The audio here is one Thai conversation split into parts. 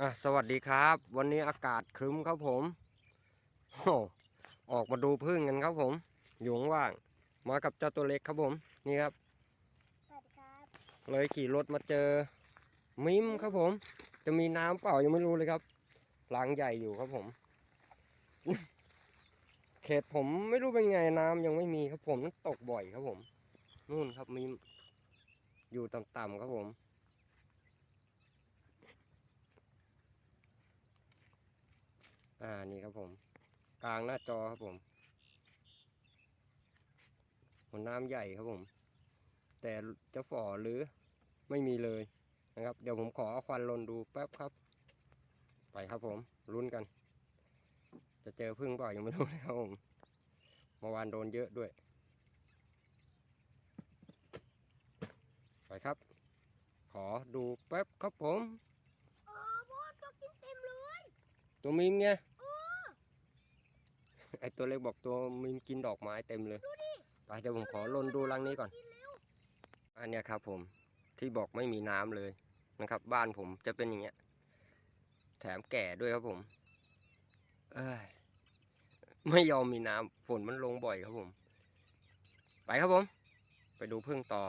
อะสวัสดีครับ วันนี้อากาศครึ้มครับผมโอ้ออกมาดูพึ่งกันครับผม อยู่ว่างๆมากับเจ้าตัวเล็กครับผม นี่ครับ สวัสดีครับเลยขี่รถมาเจอ มิมครับผม จะมีน้ำเปล่ายังไม่รู้เลยครับล้างใหญ่อยู่ครับผม เขตผมไม่รู้เป็นไงน้ำยังไม่มีครับผมนั้นตกบ่อยครับผม นู่นครับมิม อยู่ต่ำๆครับผม อ่านี่ครับผม กลางหน้าจอครับผมหัวน้ำใหญ่ครับผม แต่จะฝ่อหรือไม่มีเลยนะครับ เดี๋ยวผมขอเอาควันลนดูแป๊บครับ ไปครับผมลุ้นกัน จะเจอพึ่งเปล่ายังไม่รู้เลยครับผมเมื่อวานโดนเยอะด้วย ไปครับ ขอดูแป๊บครับผม อ๋อบอสก็กินเต็มเลย ตัวมิมไงไอตัวเล็กบอกตัวมิมกินดอกไม้เต็มเลยไปเดี๋ยวผมขอลนดูรังนี้ก่อน อันเนี้ยครับผมที่บอกไม่มีน้ำเลยนะครับ บ้านผมจะเป็นอย่างเงี้ย แถมแก่ด้วยครับผม เอ้ยไม่ยอมมีน้ำฝนมันลงบ่อยครับผม ไปครับผม ไปดูพึ่งต่อ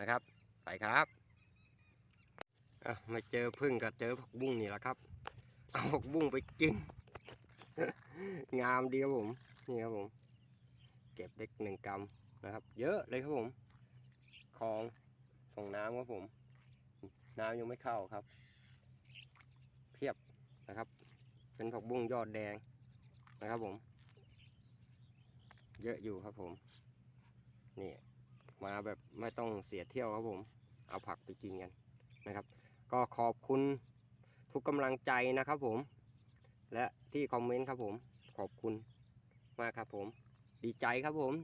นะครับ ไปครับอะไม่เจอพึ่งก็เจอผักบุ้งนี่แหละครับ เอาผักบุ้งไปกิน งามดีครับผม นี่ครับผม เก็บเล็กหนึ่งกรัมนะครับ เยอะเลยครับผมคลองส่งน้ำครับผม น้ำยังไม่เข้าครับ เพียบนะครับ เป็นผักบุ้งยอดแดงนะครับผม เยอะอยู่ครับผม นี่มาแบบไม่ต้องเสียเที่ยวครับผม เอาผักไปกินกันนะครับ ก็ขอบคุณ ทุกกำลังใจนะครับผม และที่คอมเมนต์ครับผม ขอบคุณมากครับผม ดีใจครับผม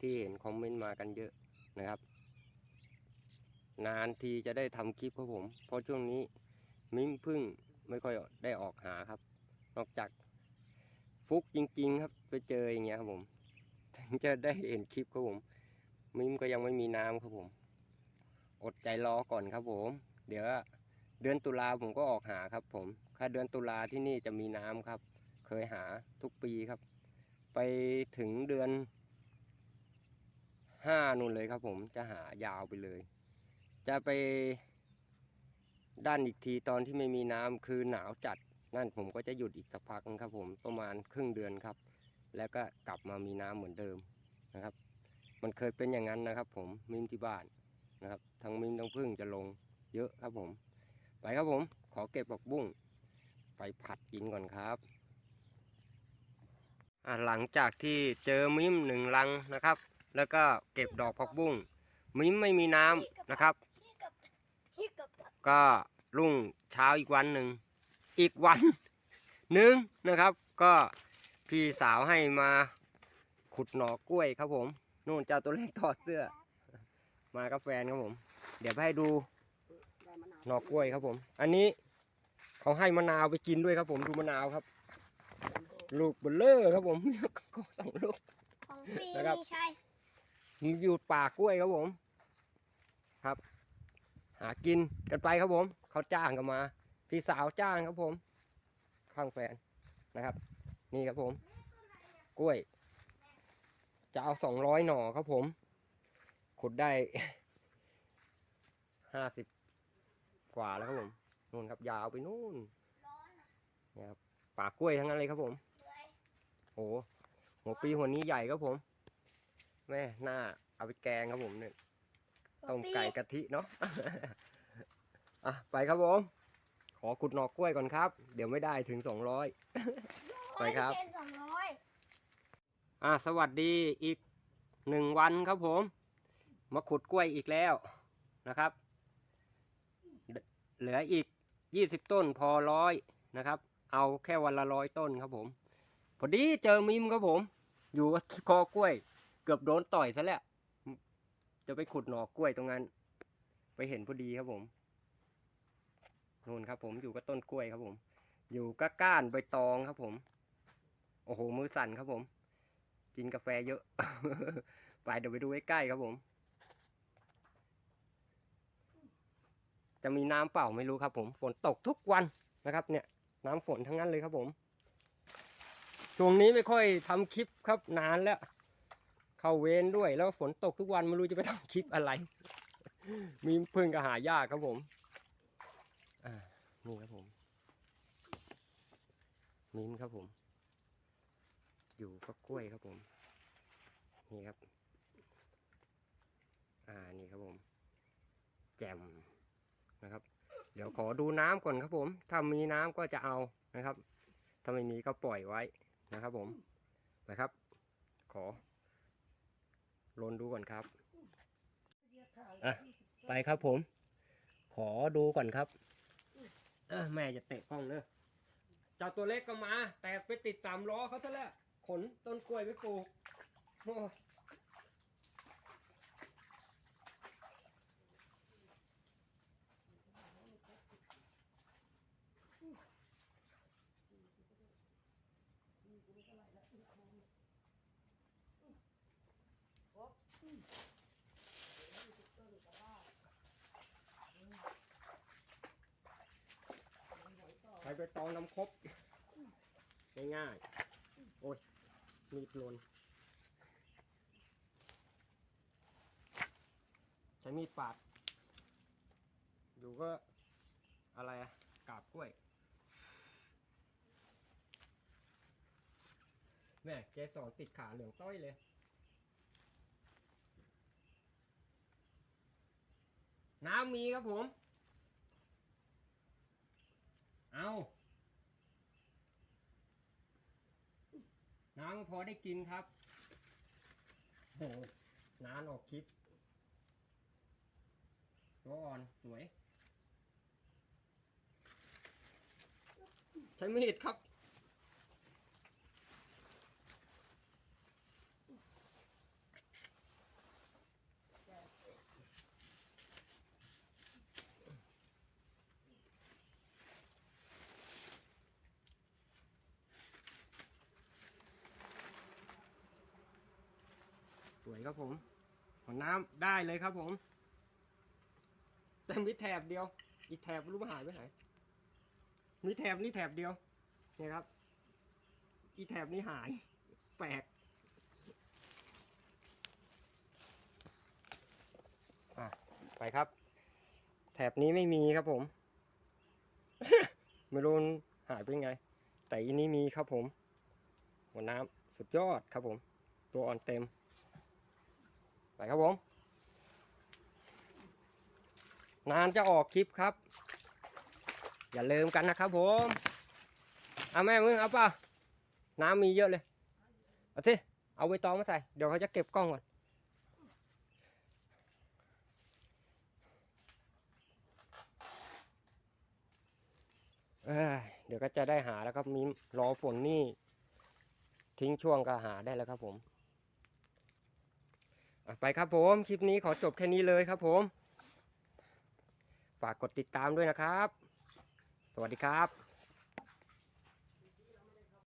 ที่เห็นคอมเมนต์มากันเยอะนะครับ นานทีจะได้ทำคลิปครับผม เพราะช่วงนี้มิ้มพึ่งไม่ค่อยได้ออกหาครับ นอกจากฟุกจริง ๆ ครับไปเจออย่างเงี้ยครับผมถึงจะได้เห็นคลิปครับผม มิ้มก็ยังไม่มีน้ำครับผม อดใจรอก่อนครับผม เดี๋ยว เดือนตุลาผมก็ออกหาครับ ผมถ้าเดือนตุลาที่นี่จะมีน้ำครับ เคยหาทุกปีครับ ไปถึงเดือนห้านู่นเลยครับ ผมจะหายาวไปเลย จะไปด้านอีกทีตอนที่ไม่มีน้ำคือหนาวจัด นั่นผมก็จะหยุดอีกสักพักนึงครับ ผมประมาณครึ่งเดือนครับ แล้วก็กลับมามีน้ำเหมือนเดิมนะครับ มันเคยเป็นอย่างนั้นนะครับ ผมมิมที่บ้านนะครับทั้งมิมทั้งพึ่งจะลงเยอะครับผม ไปครับผม ขอเก็บผักบุ้งไปผัดกินก่อนครับ หลังจากที่เจอมิ้มหนึ่งลังนะครับ แล้วก็เก็บดอกผักบุ้ง มิ้มไม่มีน้ำนะครับ ก็รุ่งเช้าอีกวันหนึ่ง อีกวันหนึ่งนะครับ ก็พี่สาวให้มาขุดหน่อกล้วยครับผม นู่นเจ้าตัวเล็กถอดเสื้อ มากับแฟนครับผม เดี๋ยวไปให้ดู หน่อกล้วยครับผม อันนี้เขาให้มะนาวไปกินด้วยครับผมดูมะนาวครับ ลูกเบลเลอร์ครับผมก็สองลูก ของฟรีนะครับ มีชัยอยู่ป่ากล้วยครับผม ครับ หากินกันไปครับผม เขาจ้างกันมา พี่สาวจ้างครับผม ข้างแฟนนะครับ นี่ครับผม กล้วย จะเอาสองร้อยหน่อครับผม ขุดได้ ห้าสิบ กว่าแล้วครับผมนู่นครับยาวไปนู่นร้อนอะเนี่ยครับป่ากล้วยทั้งนั้นเลยครับผมเลยโอ้โหหัวปีหัวนี้ใหญ่ครับผมแม่หน้าเอาไปแกงครับผมเนี่ยต้มไก่กะทิเนาะอะไปครับผม ขอขุดหนอกกล้วยก่อนครับ เดี๋ยวไม่ได้ถึงสองร้อยไปครับโอ้ยเชนสองร้อยอะสวัสดีอีกหนึ่งวันครับผม มาขุดกล้วยอีกแล้วนะครับ เหลืออีกยี่สิบต้นพอร้อยนะครับ เอาแค่วันละร้อยต้นครับผม พอดีเจอมิมครับผม อยู่คอกล้วย เกือบโดนต่อยซะแล้ว จะไปขุดหน่อกล้วยตรงนั้น ไปเห็นพอดีครับผมนู่นครับผมอยู่กับต้นกล้วยครับผม อยู่กับก้านใบตองครับผม โอ้โหมือสั่นครับผม กินกาแฟเยอะ ไปเดี๋ยวไปดูใกล้ๆครับผม จะมีน้ำเปล่าไม่รู้ครับผมฝนตกทุกวันนะครับเนี่ยน้ำฝนทั้งนั้นเลยครับผมช่วงนี้ไม่ค่อยทำคลิปครับนานแล้ว เข้าเวรด้วยแล้วฝนตกทุกวันไม่รู้จะไปทำคลิปอะไร มีเพึ่งก็หายากครับผมอ่านี่ครับผมมิ้นครับผม อยู่ก็กล้วยครับผม นี่ครับ อ่านี่ครับผม แจ่ม เดี๋ยวขอดูน้ำก่อนครับผม ถ้ามีน้ำก็จะเอานะครับ ถ้าไม่มีก็ปล่อยไว้นะครับผมนะครับ ขอลนดูก่อนครับอะไปครับผม ขอดูก่อนครับ เออแม่จะเตะกล้องเลยเจ้าตัวเล็กก็มา แต่ไปติดสามล้อเขาซะแล้วขนต้นกล้วยไปปลูก ใช้ไปตองน้ำครบง่ายๆ โอ้ย มีดหลนใช้มีดปาดอยู่ก็อะไรอะกาบกล้วย แม่เจสอนติดขาเหลืองต้อยเลยน้ำมีครับผม เอาน้ำพอได้กินครับโอ้โหนานออกคลิปตัวอ่อนสวย ใช้มีดครับ วยครับผมหัวน้ำได้เลยครับผมแต่มีแถบเดียว อีกแถบรู้ว่าหายไปไหนมีแถบนี้แถบเดียวเนี่ยครับ อีแถบนี้หาย แปลกอะไปครับ แถบนี้ไม่มีครับผมไม่รู้หายไปไง แต่อันนี้มีครับผม หัวน้ำสุดยอดครับผม ตัวอ่อนเต็ม ไปครับผม นานจะออกคลิปครับ อย่าลืมกันนะครับผมเอาแม่มึงเอาเปล่าน้ำมีเยอะเลย เอาสิเอาใบตองมาใส่ เดี๋ยวเขาจะเก็บกล้องก่อน เดี๋ยวก็จะได้หาแล้วครับมีรอฝนนี่ ทิ้งช่วงก็หาได้แล้วครับผม ไปครับผม คลิปนี้ขอจบแค่นี้เลยครับผม ฝากกดติดตามด้วยนะครับ สวัสดีครับ